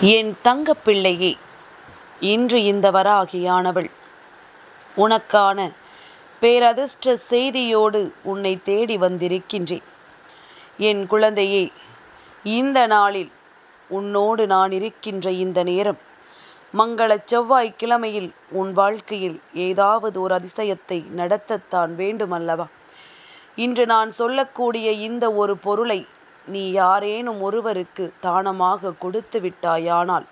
என் தங்கப்பிள்ளையே இன்று இந்த வராகியானவள். உனக்கான பேரதிர்ஷ்ட செய்தியோடு உன்னை தேடி வந்திருக்கின்றேன். என் குழந்தையே இந்த நாளில் உன்னோடு நான் இருக்கின்ற இந்த நேரம் மங்கள செவ்வாய்க்கிழமையில் உன் வாழ்க்கையில் ஏதாவது ஒரு அதிசயத்தை நடத்தத்தான் வேண்டுமல்லவா? இன்று நான் சொல்லக்கூடிய இந்த ஒரு பொருளை நீ யாரேனும் ஒருவருக்கு தானமாக கொடுத்து விட்டாயானால்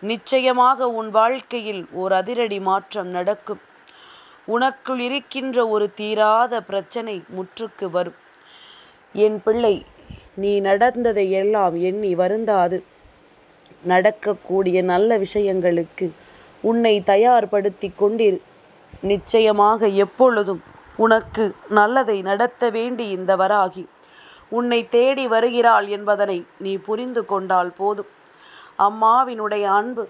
நிச்சயமாக உன் வாழ்க்கையில் ஓர் அதிரடி மாற்றம் நடக்கும். உனக்குள் இருக்கின்ற ஒரு தீராத பிரச்சனை முற்றுக்கு வரும். என் பிள்ளை நீ நடந்ததை எல்லாம் எண்ணி வருந்தாது. நடக்கக்கூடிய நல்ல விஷயங்களுக்கு உன்னை தயார்படுத்தி கொண்டிரு. நிச்சயமாக எப்பொழுதும் உனக்கு நல்லதை நடத்த வேண்டி இந்த வராகி. உன்னை தேடி வருகிறாள் என்பதனை நீ புரிந்து கொண்டால் போதும். அம்மாவினுடைய அன்பு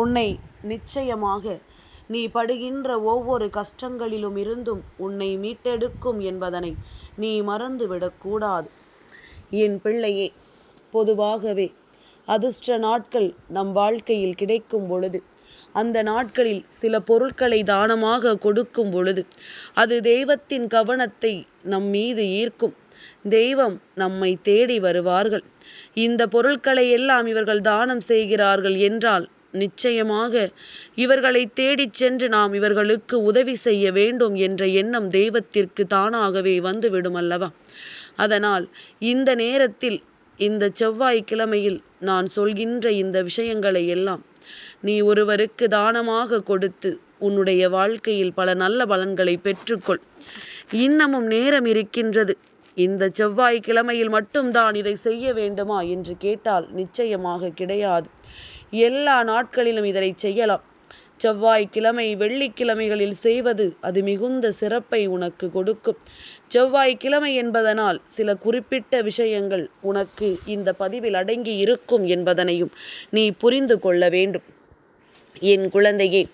உன்னை நிச்சயமாக நீ படுகின்ற ஒவ்வொரு கஷ்டங்களிலும் இருந்தும் உன்னை மீட்டெடுக்கும் என்பதனை நீ மறந்துவிடக்கூடாது என் பிள்ளையே பொதுவாகவே அதிர்ஷ்ட நாட்கள் நம் வாழ்க்கையில் கிடைக்கும் பொழுது அந்த நாட்களில் சில பொருட்களை தானமாக கொடுக்கும் பொழுது அது தெய்வத்தின் கவனத்தை நம் மீது ஈர்க்கும். தெய்வம் நம்மை தேடி வருவார்கள். இந்த பொருட்களை எல்லாம் இவர்கள் தானம் செய்கிறார்கள் என்றால் நிச்சயமாக இவர்களை தேடிச் சென்று நாம் இவர்களுக்கு உதவி செய்ய வேண்டும் என்ற எண்ணம் தெய்வத்திற்கு தானாகவே வந்துவிடும் அல்லவா? அதனால் இந்த நேரத்தில் இந்த செவ்வாய்க்கிழமையில் நான் சொல்கின்ற இந்த விஷயங்களை எல்லாம் நீ ஒருவருக்கு தானமாக கொடுத்து உன்னுடைய வாழ்க்கையில் பல நல்ல பலன்களை பெற்றுக்கொள். இன்னமும் நேரம் இருக்கின்றது. இந்த செவ்வாய்க்கிழமையில் மட்டும்தான் இதை செய்ய வேண்டுமா என்று கேட்டால் நிச்சயமாக கிடையாது. எல்லா நாட்களிலும் இதனை செய்யலாம். செவ்வாய்க்கிழமை வெள்ளிக்கிழமைகளில் செய்வது அது மிகுந்த சிறப்பை உனக்கு கொடுக்கும். செவ்வாய்க்கிழமை என்பதனால் சில குறிப்பிட்ட விஷயங்கள் உனக்கு இந்த பதிவில் அடங்கி இருக்கும் என்பதனையும் நீ புரிந்து கொள்ள வேண்டும். என் குழந்தையே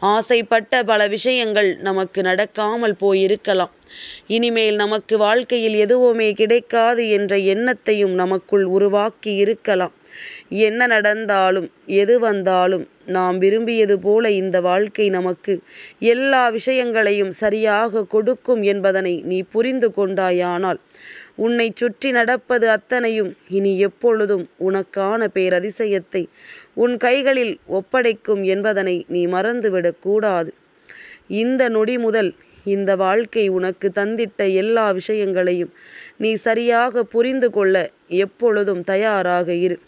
ஆசைப்பட்ட பல விஷயங்கள் நமக்கு நடக்காமல் போயிருக்கலாம். இனிமேல் நமக்கு வாழ்க்கையில் எதுவுமே கிடைக்காது என்ற எண்ணத்தையும் நமக்குள் உருவாக்கி இருக்கலாம். என்ன நடந்தாலும் எது வந்தாலும் நாம் விரும்பியது போல இந்த வாழ்க்கை நமக்கு எல்லா விஷயங்களையும் சரியாக கொடுக்கும் என்பதனை நீ புரிந்து கொண்டாயானால் உன்னை சுற்றி நடப்பது அத்தனையும் இனி எப்பொழுதும் உனக்கான பேரதிசயத்தை உன் கைகளில் ஒப்படைக்கும் என்பதனை நீ மறந்துவிடக்கூடாது இந்த நொடி முதல் இந்த வாழ்க்கை உனக்கு தந்திட்ட எல்லா விஷயங்களையும் நீ சரியாக புரிந்து கொள்ள எப்பொழுதும் தயாராக இரு.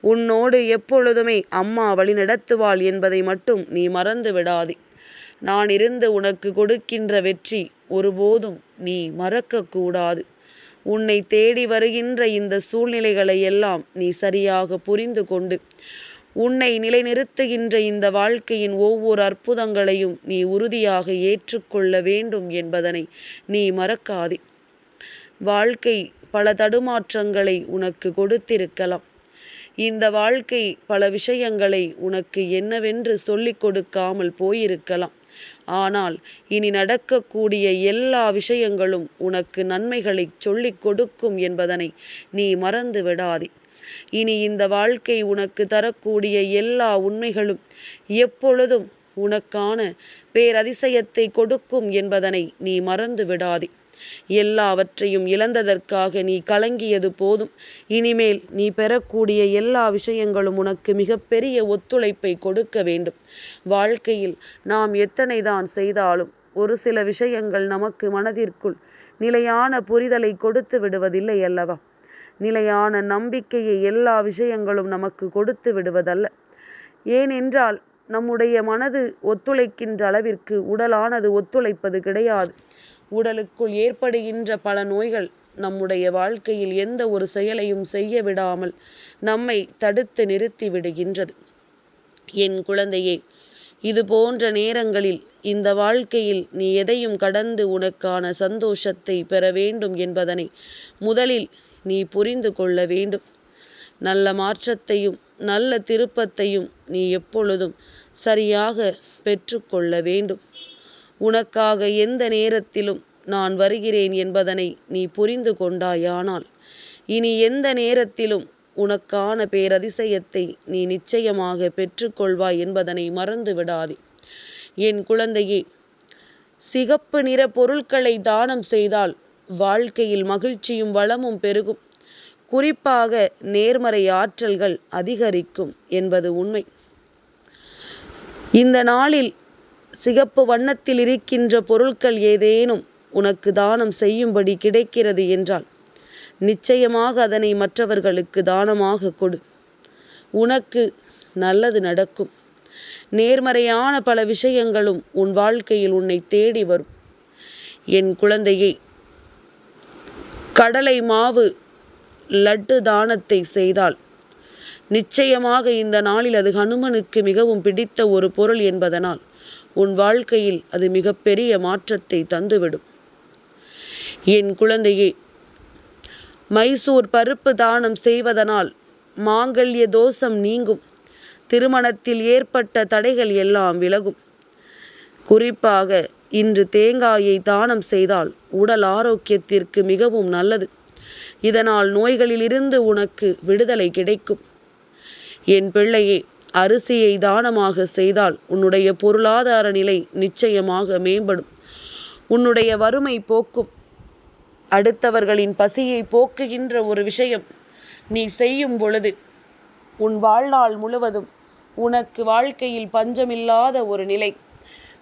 உன்னோடு எப்பொழுதுமே அம்மா வழிநடத்துவாள் என்பதை மட்டும் நீ மறந்து விடாதே நான் இருந்து உனக்கு கொடுக்கின்ற வெற்றி ஒருபோதும் நீ மறக்கக்கூடாது உன்னை தேடி வருகின்ற இந்த சூழ்நிலைகளை எல்லாம் நீ சரியாக புரிந்து கொண்டு உன்னை நிலைநிறுத்துகின்ற இந்த வாழ்க்கையின் ஒவ்வொரு அற்புதங்களையும் நீ உறுதியாக ஏற்றுக்கொள்ள வேண்டும் என்பதனை நீ மறக்காதே. வாழ்க்கை பல தடுமாற்றங்களை உனக்கு கொடுத்திருக்கலாம். இந்த வாழ்க்கை பல விஷயங்களை உனக்கு என்னவென்று சொல்லிக் கொடுக்காமல் போயிருக்கலாம். ஆனால் இனி நடக்கக்கூடிய எல்லா விஷயங்களும் உனக்கு நன்மைகளை சொல்லிக் கொடுக்கும் என்பதனை நீ மறந்து விடாதே. இனி இந்த வாழ்க்கை உனக்கு தரக்கூடிய எல்லா உண்மைகளும் எப்பொழுதும் உனக்கான பேரதிசயத்தை கொடுக்கும் என்பதனை நீ மறந்து விடாதே. எல்லாவற்றையும் இழந்ததற்காக நீ கலங்கியது போதும். இனிமேல் நீ பெறக்கூடிய எல்லா விஷயங்களும் உனக்கு மிகப்பெரிய ஒத்துழைப்பை கொடுக்க வேண்டும். வாழ்க்கையில் நாம் எத்தனை தான் செய்தாலும் ஒரு சில விஷயங்கள் நமக்கு மனதிற்குள் நிலையான புரிதலை கொடுத்து விடுவதில்லை அல்லவா? நிலையான நம்பிக்கையை எல்லா விஷயங்களும் நமக்கு கொடுத்து விடுவதல்ல. ஏனென்றால் நம்முடைய மனது ஒத்துழைக்கின்ற அளவிற்கு உடலானது ஒத்துழைப்பது கிடையாது. உடலுக்குள் ஏற்படுகின்ற பல நோய்கள் நம்முடைய வாழ்க்கையில் எந்த ஒரு செயலையும் செய்ய விடாமல் நம்மை தடுத்து நிறுத்தி விடுகின்றது. என் குழந்தையே இது போன்ற நேரங்களில் இந்த வாழ்க்கையில் நீ எதையும் கடந்து உனக்கான சந்தோஷத்தை பெற வேண்டும் என்பதனை முதலில் நீ புரிந்து கொள்ள வேண்டும். நல்ல மாற்றத்தையும் நல்ல திருப்பத்தையும் நீ எப்பொழுதும் சரியாக பெற்றுக்கொள்ள வேண்டும். உனக்காக எந்த நேரத்திலும் நான் வருகிறேன் என்பதனை நீ புரிந்து கொண்டாயானால் இனி எந்த நேரத்திலும் உனக்கான பேரதிசயத்தை நீ நிச்சயமாக பெற்றுக்கொள்வாய் என்பதனை மறந்து விடாதே என் குழந்தையே சிகப்பு நிற பொருட்களை தானம் செய்தால் வாழ்க்கையில் மகிழ்ச்சியும் வளமும் பெருகும். குறிப்பாக நேர்மறை ஆற்றல்கள் அதிகரிக்கும் என்பது உண்மை. இந்த நாளில் சிகப்பு வண்ணத்தில் இருக்கின்ற பொருட்கள் ஏதேனும் உனக்கு தானம் செய்யும்படி கிடைக்கிறது என்றால் நிச்சயமாக அதனை மற்றவர்களுக்கு தானமாக கொடு. உனக்கு நல்லது நடக்கும். நேர்மறையான பல விஷயங்களும் உன் வாழ்க்கையில் உன்னை தேடி வரும். என் குழந்தையை கடலை மாவு லட்டு தானத்தை செய்தால். நிச்சயமாக இந்த நாளில் அது ஹனுமனுக்கு மிகவும் பிடித்த ஒரு பொருள் என்பதனால் உன் வாழ்க்கையில் அது மிகப்பெரிய மாற்றத்தை தந்துவிடும். என் குழந்தையே மைசூர் பருப்பு தானம் செய்வதனால் மாங்கல்ய தோஷம் நீங்கும். திருமணத்தில் ஏற்பட்ட தடைகள் எல்லாம் விலகும். குறிப்பாக இன்று தேங்காயை தானம் செய்தால் உடல் ஆரோக்கியத்திற்கு மிகவும் நல்லது. இதனால் நோய்களிலிருந்து உனக்கு விடுதலை கிடைக்கும். என் பிள்ளையே அரிசியை தானமாக செய்தால் உன்னுடைய பொருளாதார நிலை நிச்சயமாக மேம்படும். உன்னுடைய வறுமை போக்கும். அடுத்தவர்களின் பசியை போக்குகின்ற ஒரு விஷயம் நீ செய்யும் பொழுது உன் வாழ்நாள் முழுவதும் உனக்கு வாழ்க்கையில் பஞ்சமில்லாத ஒரு நிலை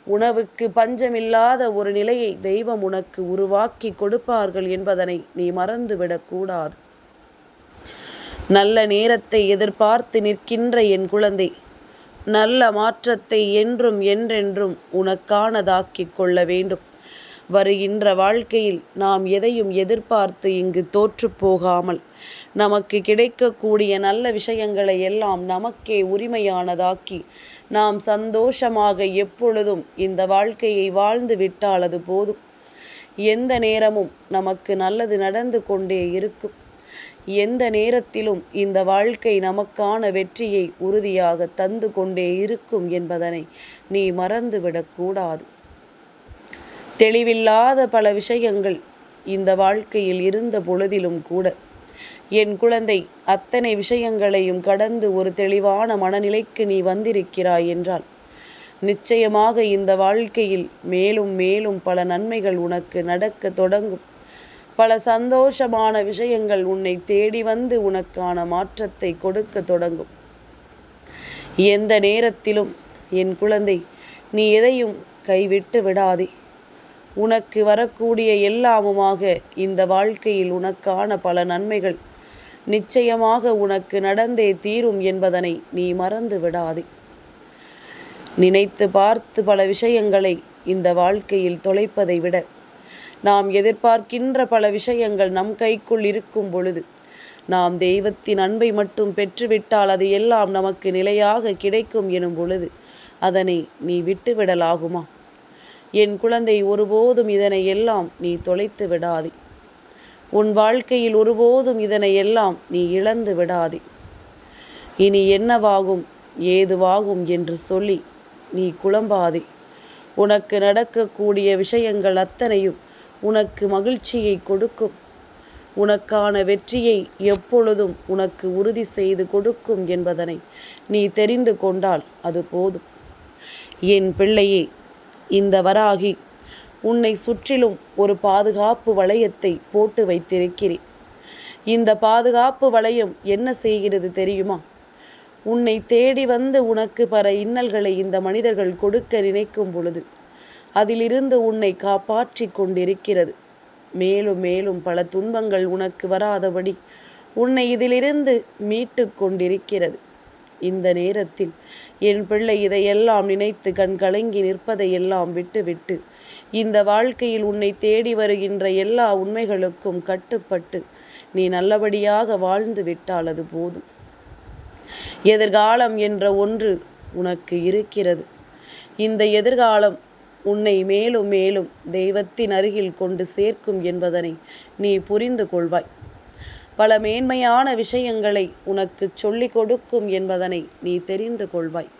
உணவுக்கு பஞ்சமில்லாத ஒரு நிலையை தெய்வம் உனக்கு உருவாக்கி கொடுப்பார்கள் என்பதனை நீ மறந்துவிடக்கூடாது நல்ல நேரத்தை எதிர்பார்த்து நிற்கின்ற என் குழந்தை நல்ல மாற்றத்தை என்றும் என்றென்றும் உனக்கானதாக்கிக் கொள்ள வேண்டும். வருகின்ற வாழ்க்கையில் நாம் எதையும் எதிர்பார்த்து இங்கு தோற்று போகாமல் நமக்கு கிடைக்கக்கூடிய நல்ல விஷயங்களை எல்லாம் நமக்கே உரிமையானதாக்கி நாம் சந்தோஷமாக எப்பொழுதும் இந்த வாழ்க்கையை வாழ்ந்து விட்டால் அது போதும். எந்த நேரமும் நமக்கு நல்லது நடந்து கொண்டே இருக்கும். எந்த நேரத்திலும் இந்த வாழ்க்கை நமக்கான வெற்றியை உறுதியாக தந்து கொண்டே இருக்கும் என்பதனை நீ மறந்துவிடக்கூடாது தெளிவில்லாத பல விஷயங்கள் இந்த வாழ்க்கையில் இருந்த பொழுதிலும் கூட. என் குழந்தை அத்தனை விஷயங்களையும் கடந்து ஒரு தெளிவான மனநிலைக்கு நீ வந்திருக்கிறாய் என்றால் நிச்சயமாக இந்த வாழ்க்கையில் மேலும் மேலும் பல நன்மைகள் உனக்கு நடக்க தொடங்கும். பல சந்தோஷமான விஷயங்கள் உன்னை தேடி வந்து உனக்கான மாற்றத்தை கொடுக்க தொடங்கும். எந்த நேரத்திலும் என் குழந்தை நீ எதையும் கைவிட்டு விடாதே. உனக்கு வரக்கூடிய எல்லாமுமாக இந்த வாழ்க்கையில் உனக்கான பல நன்மைகள் நிச்சயமாக உனக்கு நடந்தே தீரும் என்பதனை நீ மறந்து விடாதே. நினைத்து பார்த்து பல விஷயங்களை இந்த வாழ்க்கையில் தொலைப்பதை விட நாம் எதிர்பார்க்கின்ற பல விஷயங்கள் நம் கைக்குள் இருக்கும் பொழுது நாம் தெய்வத்தின் அன்பை மட்டும் பெற்றுவிட்டால் அது எல்லாம் நமக்கு நிலையாக கிடைக்கும் எனும் பொழுது அதனை நீ விட்டுவிடலாகுமா? என் குழந்தை ஒருபோதும் இதனை எல்லாம் நீ தொலைத்து விடாதே. உன் வாழ்க்கையில் ஒருபோதும் இதனை எல்லாம் நீ இழந்து விடாதே. இனி என்னவாகும் ஏதுவாகும் என்று சொல்லி நீ குழம்பாதே. உனக்கு நடக்கக்கூடிய விஷயங்கள் அத்தனையும் உனக்கு மகிழ்ச்சியை கொடுக்கும். உனக்கான வெற்றியை எப்பொழுதும் உனக்கு உறுதி செய்து கொடுக்கும் என்பதனை நீ தெரிந்து கொண்டால் அது போதும். என் பிள்ளையே இந்த வராகி உன்னை சுற்றிலும் ஒரு பாதுகாப்பு வளையத்தை போட்டு வைத்திருக்கிறேன். இந்த பாதுகாப்பு வளையம் என்ன செய்கிறது தெரியுமா? உன்னை தேடி வந்து உனக்கு பல இன்னல்களை இந்த மனிதர்கள் கொடுக்க நினைக்கும் பொழுது அதிலிருந்து உன்னை காப்பாற்றி கொண்டிருக்கிறது. மேலும் மேலும் பல துன்பங்கள் உனக்கு வராதபடி உன்னை இதிலிருந்து மீட்டு கொண்டிருக்கிறது. இந்த நேரத்தில் என் பிள்ளை இதையெல்லாம் நினைத்து கண் கலங்கி நிற்பதையெல்லாம் விட்டுவிட்டு இந்த வாழ்க்கையில் உன்னை தேடி வருகின்ற எல்லா உண்மைகளுக்கும் கட்டுப்பட்டு நீ நல்லபடியாக வாழ்ந்து விட்டால் அது போதும். எதிர்காலம் என்ற ஒன்று உனக்கு இருக்கிறது. இந்த எதிர்காலம் உன்னை மேலும் மேலும் தெய்வத்தின் அருகில் கொண்டு சேர்க்கும் என்பதனை நீ புரிந்து கொள்வாய். பல மேன்மையான விஷயங்களை உனக்கு சொல்லிக் கொடுக்கும் என்பதனை நீ தெரிந்து கொள்வாய்.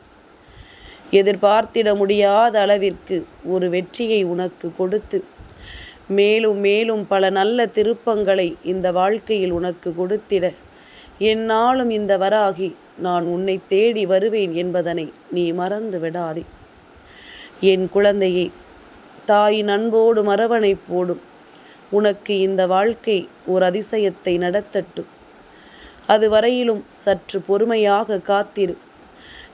எதிர்பார்த்திட முடியாத அளவிற்கு ஒரு வெற்றியை உனக்கு கொடுத்து மேலும் மேலும் பல நல்ல திருப்பங்களை இந்த வாழ்க்கையில் உனக்கு கொடுத்திட என்னாலும் இந்த வராகி நான் உன்னை தேடி வருவேன் என்பதனை நீ மறந்து விடாதே என் குழந்தையே தாயின் அன்போடு மரவணைப்போடும் உனக்கு இந்த வாழ்க்கை ஒரு அதிசயத்தை நடத்தட்டும். அது வரையிலும் சற்று பொறுமையாக காத்திரு.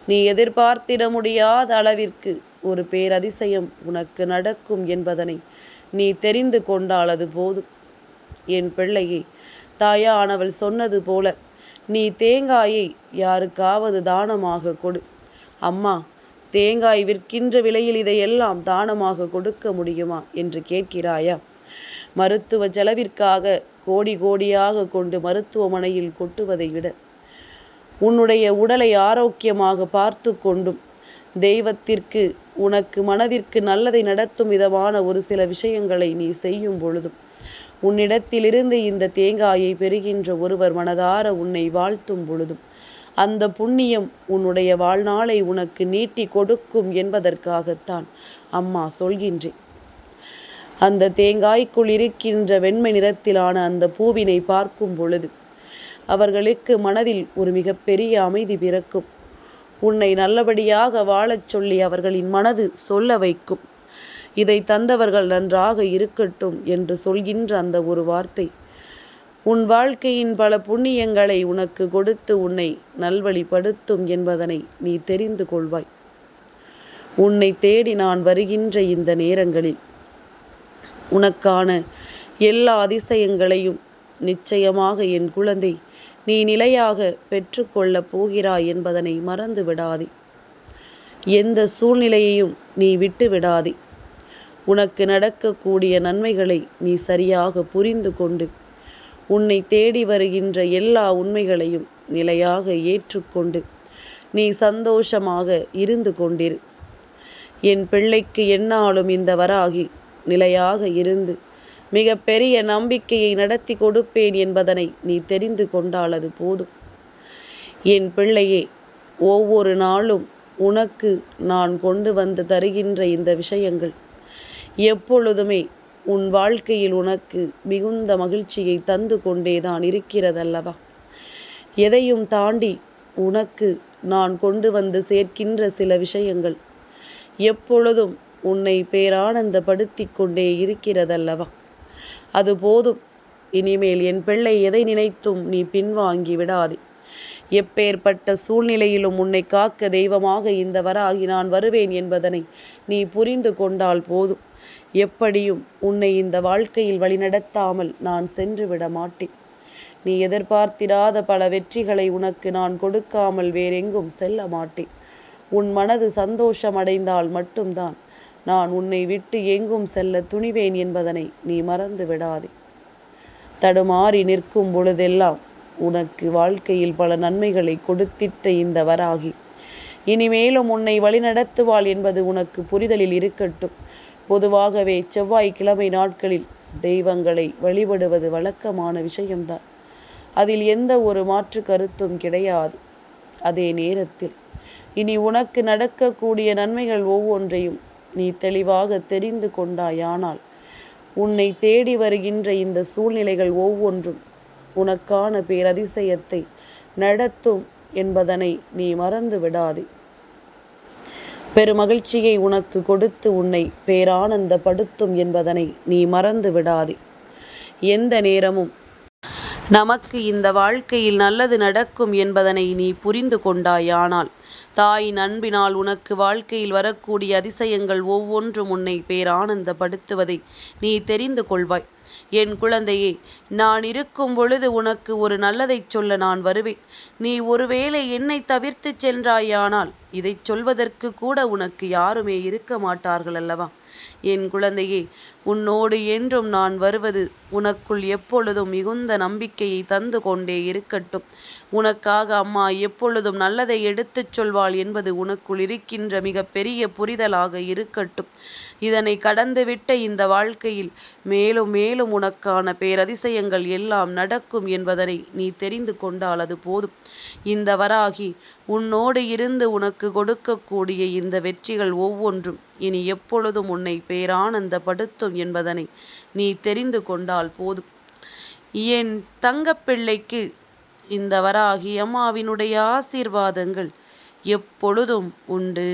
நீ எதிர்பார்த்திட முடியாத அளவிற்கு ஒரு பேரதிசயம் உனக்கு நடக்கும் என்பதனை நீ தெரிந்து கொண்டால் அது போதும். என் பிள்ளையே தாயானவள் சொன்னது போல நீ தேங்காயை யாருக்காவது தானமாக கொடு. அம்மா தேங்காய் விற்கின்ற விலையில் இதையெல்லாம் தானமாக கொடுக்க முடியுமா என்று கேட்கிறாயா? மருத்துவ செலவிற்காக கோடி கோடியாக கொண்டு மருத்துவமனையில் கொட்டுவதை விட உன்னுடைய உடலை ஆரோக்கியமாக பார்த்து கொண்டும் தெய்வத்திற்கு உனக்கு மனதிற்கு நல்லதை நடத்தும் விதமான ஒரு சில விஷயங்களை நீ செய்யும் பொழுதும் உன்னிடத்திலிருந்து இந்த தேங்காயை பெறுகின்ற ஒருவர் மனதார உன்னை வாழ்த்தும் பொழுதும் அந்த புண்ணியம் உன்னுடைய வாழ்நாளை உனக்கு நீட்டி கொடுக்கும் என்பதற்காகத்தான் அம்மா சொல்கின்றேன். அந்த தேங்காய்க்குள் இருக்கின்ற வெண்மை நிறத்திலான அந்த பூவினை பார்க்கும் பொழுது அவர்களுக்கு மனதில் ஒரு மிகப்பெரிய அமைதி பிறக்கும். உன்னை நல்லபடியாக வாழச் சொல்லி அவர்களின் மனது சொல்ல வைக்கும். இதை தந்தவர்கள் நன்றாக இருக்கட்டும் என்று சொல்கின்ற அந்த ஒரு வார்த்தை உன் வாழ்க்கையின் பல புண்ணியங்களை உனக்கு கொடுத்து உன்னை நல்வழிப்படுத்தும் என்பதனை நீ தெரிந்து கொள்வாய். உன்னை தேடி நான் வருகின்ற இந்த நேரங்களில் உனக்கான எல்லா அதிசயங்களையும் நிச்சயமாக என் குழந்தை நீ நிலையாக பெற்றுக்கொள்ளப் போகிறாய் என்பதனை மறந்து விடாதே. எந்த சூழ்நிலையையும் நீ விட்டு விடாதே. உனக்கு நடக்கக்கூடிய நன்மைகளை நீ சரியாக புரிந்து கொண்டு உன்னை தேடி வருகின்ற எல்லா உண்மைகளையும் நிலையாக ஏற்றுக்கொண்டு நீ சந்தோஷமாக இருந்து கொண்டிரு. என் பிள்ளைக்கு என்னாலும் இந்த வராகி நிலையாக இருந்து மிக பெரிய நம்பிக்கையை நடத்தி கொடுப்பேன் என்பதனை நீ தெரிந்து கொண்டால் அது போதும். என் பிள்ளையே ஒவ்வொரு நாளும் உனக்கு நான் கொண்டு வந்து தருகின்ற இந்த விஷயங்கள் எப்பொழுதுமே உன் வாழ்க்கையில் உனக்கு மிகுந்த மகிழ்ச்சியை தந்து கொண்டேதான் இருக்கிறதல்லவா? எதையும் தாண்டி உனக்கு நான் கொண்டு வந்து சேர்க்கின்ற சில விஷயங்கள் எப்பொழுதும் உன்னை பேரானந்தப்படுத்தி கொண்டே இருக்கிறதல்லவா? அது போதும். இனிமேல் என் பிள்ளை எதை நினைத்தும் நீ பின்வாங்கி விடாதே. எப்பேற்பட்ட சூழ்நிலையிலும் உன்னை காக்க தெய்வமாக இந்த வராகி நான் வருவேன் என்பதனை நீ புரிந்து கொண்டால் போதும். எப்படியும் உன்னை இந்த வாழ்க்கையில் வழிநடத்தாமல் நான் சென்று விட மாட்டேன். நீ எதிர்பார்த்திராத பல வெற்றிகளை உனக்கு நான் கொடுக்காமல் வேறெங்கும் செல்ல மாட்டேன். உன் மனது சந்தோஷம் அடைந்தால் மட்டும்தான் நான் உன்னை விட்டு எங்கும் செல்ல துணிவேன் என்பதனை நீ மறந்து விடாதே. தடுமாறி நிற்கும் பொழுதெல்லாம் உனக்கு வாழ்க்கையில் பல நன்மைகளை கொடுத்திட்ட இந்த வராகி. இனிமேலும் உன்னை வழிநடத்துவாள் என்பது உனக்கு புரிதலில் இருக்கட்டும். பொதுவாகவே செவ்வாய்க்கிழமை நாட்களில் தெய்வங்களை வழிபடுவது வழக்கமான விஷயம்தான். அதில் எந்த ஒரு மாற்று கருத்தும் கிடையாது. அதே நேரத்தில் இனி உனக்கு நடக்கக்கூடிய நன்மைகள் ஒவ்வொன்றையும் நீ தெளிவாக தெரிந்து கொண்டாயானால் உன்னை தேடி வருகின்ற இந்த சூழ்நிலைகள் ஒவ்வொன்றும் உனக்கான பேரதிசயத்தை நடத்தும் என்பதனை நீ மறந்து விடாதே. பெருமகிழ்ச்சியை உனக்கு கொடுத்து உன்னை பேரானந்தப்படுத்தும் என்பதனை நீ மறந்து விடாதே. எந்த நேரமும் நமக்கு இந்த வாழ்க்கையில் நல்லது நடக்கும் என்பதனை நீ புரிந்து கொண்டாயானால் தாயின் அன்பினால் உனக்கு வாழ்க்கையில் வரக்கூடிய அதிசயங்கள் ஒவ்வொன்றும் உன்னை பேரானந்தப்படுத்துவதை நீ தெரிந்து கொள்வாய். என் குழந்தையே நான் இருக்கும் பொழுது உனக்கு ஒரு நல்லதைச் சொல்ல நான் வருவேன். நீ ஒருவேளை என்னை தவிர்த்து சென்றாயானால் இதைச் சொல்வதற்கு கூட உனக்கு யாருமே இருக்க மாட்டார்கள் அல்லவா? என் குழந்தையே உன்னோடு என்றும் நான் வருவது உனக்குள் எப்பொழுதும் மிகுந்த நம்பிக்கையை தந்து கொண்டே இருக்கட்டும். உனக்காக அம்மா எப்பொழுதும் நல்லதை எடுத்துச் சொல்வாள் என்பது உனக்குள் இருக்கின்ற மிக பெரிய புரிதலாக இருக்கட்டும். இதனை கடந்துவிட்ட இந்த வாழ்க்கையில் மேலும் மேலும் உனக்கான பேரதிசயங்கள் எல்லாம் நடக்கும் என்பதனை நீ தெரிந்து கொண்டால் அது போதும். இந்த வராகி உன்னோடு இருந்து உனக்கு கொடுக்கக்கூடிய இந்த வெற்றிகள் ஒவ்வொன்றும் இனி எப்பொழுதும் உன்னை பேரானந்தப்படுத்தும் என்பதனை நீ தெரிந்து கொண்டால் போதும். என் தங்கப்பிள்ளைக்கு இந்த வராகி அம்மாவினுடைய ஆசீர்வாதங்கள் எப்பொழுதும் உண்டு.